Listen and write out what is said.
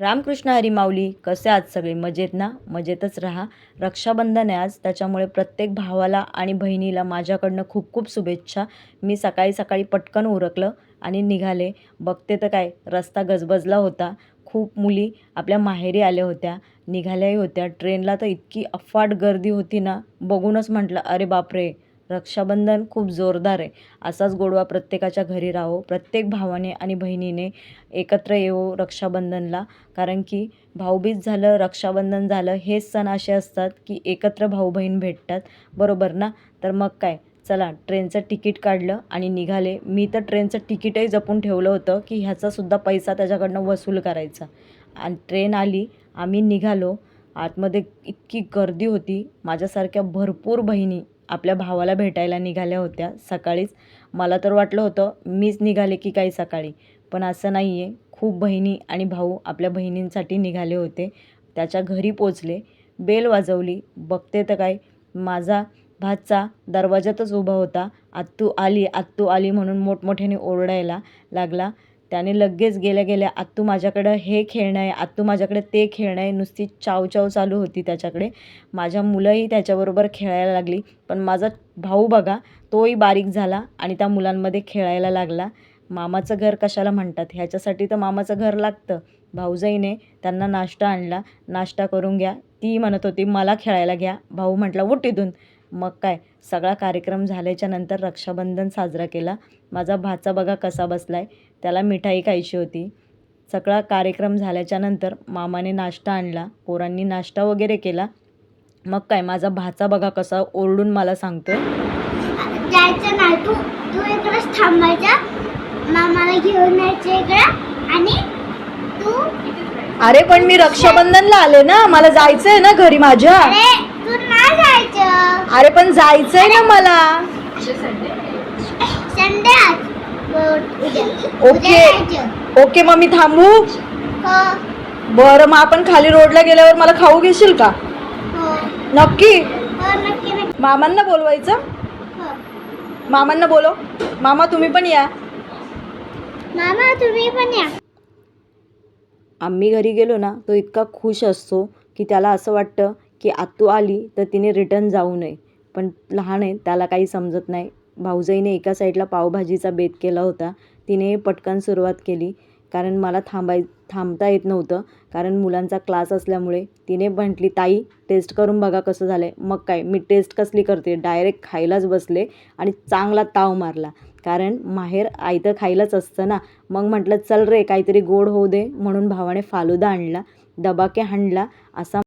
रामकृष्ण हरी माऊली कसे आज सगळे मजेत ना? मजेतच राहा. रक्षाबंधन आहे आज त्याच्यामुळे प्रत्येक भावाला आणि बहिणीला माझ्याकडनं खूप खूप शुभेच्छा. मी सकाळी सकाळी पटकन उरकलं आणि निघाले. बघते तर काय रस्ता गजबजला होता. खूप मुली आपल्या माहेरी आल्या होत्या निघाल्याही होत्या. ट्रेनला तर इतकी अफाट गर्दी होती ना बघूनच म्हटलं अरे बापरे रक्षाबंधन खूप जोरदार आहे. असाच गोडवा प्रत्येकाच्या घरी राहो प्रत्येक भावाने आणि बहिणीने एकत्र येऊ रक्षाबंधनला. कारण की भाऊबीज झालं रक्षाबंधन झालं हेच सण असे असतात की एकत्र भाऊ बहीण भेटतात. बरोबर ना? तर मग काय? चला ट्रेनचं तिकीट काढलं आणि निघाले. मी तर ट्रेनचं तिकीटही जपून ठेवलं होतं की ह्याचासुद्धा पैसा त्याच्याकडनं वसूल करायचा. आणि ट्रेन आली आम्ही निघालो. आतमध्ये इतकी गर्दी होती. माझ्यासारख्या भरपूर बहिणी आपल्या भावाला भेटायला निघाल्या होत्या सकाळीच. मला तर वाटलं होतं मीच निघाले की काही सकाळी? पण असं नाही आहे खूप बहिणी आणि भाऊ आपल्या बहिणींसाठी निघाले होते. त्याच्या घरी पोचले. बेल वाजवली. बघते तर काय. माझा भातचा दरवाजातच उभा होता. आत्तू आली आत्तू आली म्हणून मोठमोठ्याने ओरडायला लागला. त्याने लगेच गेल्या गेल्या आत्तू माझ्याकडं हे खेळणं आहे आत्तू माझ्याकडे ते खेळणं आहे नुसती चावचाव चालू होती त्याच्याकडे. माझ्या मुलंही त्याच्याबरोबर खेळायला लागली पण माझा भाऊ बघा तोही बारीक झाला आणि त्या मुलांमध्ये खेळायला लागला. मामाचं घर कशाला म्हणतात? ह्याच्यासाठी तर मामाचं घर लागतं. भाऊजाईने त्यांना नाश्ता आणला. नाश्ता करून घ्या. ती म्हणत होती मला खेळायला घ्या. भाऊ म्हटला उठ इथून. मग काय? सगळा कार्यक्रम झाल्याच्यानंतर रक्षाबंधन साजरा केला. माझा भाचा बघा कसा बसलाय. त्याला मिठाई खायची होती. सगळा कार्यक्रम झाल्याच्यानंतर मामाने नाश्ता आणला. पोरांनी नाश्ता वगैरे केला. मग काय? माझा भाचा बघा कसा ओरडून मला सांगतोय. जायचं नाही. तू तू इकडेच थांबायचं मामाला घेऊन यायचं इकडं आणि तू अरे पण मी रक्षाबंधनला आले ना. मला जायचंय ना घरी माझ्या. अरे जायचं. अरे पण जायचंय ना मला. Sunday okay. ओके मग मी थांबू? हो. बरं मग आपण खाली रोडला गेल्यावर मला खाऊ घेशील का? हो. नक्की? हो नक्की नक्की. मामांना बोलवायचं? हो. मामांना बोलो मामा तुम्ही पण या. मामा तुम्ही पण या. आम्ही घरी गेलो ना तो इतका खुश असतो की त्याला असं वाटतं की आत्तू आली तर तिने रिटर्न जाऊ नये. पण लहान आहे त्याला काही समजत नाही. भाऊजाईने एका साईडला पावभाजीचा बेत केला होता. तिने पटकन सुरुवात केली. कारण मला थांबाय थांबता येत नव्हतं. कारण मुलांचा क्लास असल्यामुळे तिने म्हटली ताई टेस्ट करून बघा कसं झालं आहे मग काय मी टेस्ट कसली करते? डायरेक्ट खायलाच बसले आणि चांगला ताव मारला. कारण माहेर आयतं खायलाच असतं ना. मग म्हटलं चल रे काहीतरी गोड होऊ दे. म्हणून भावाने फालुदा आणला दबाके हाणला असा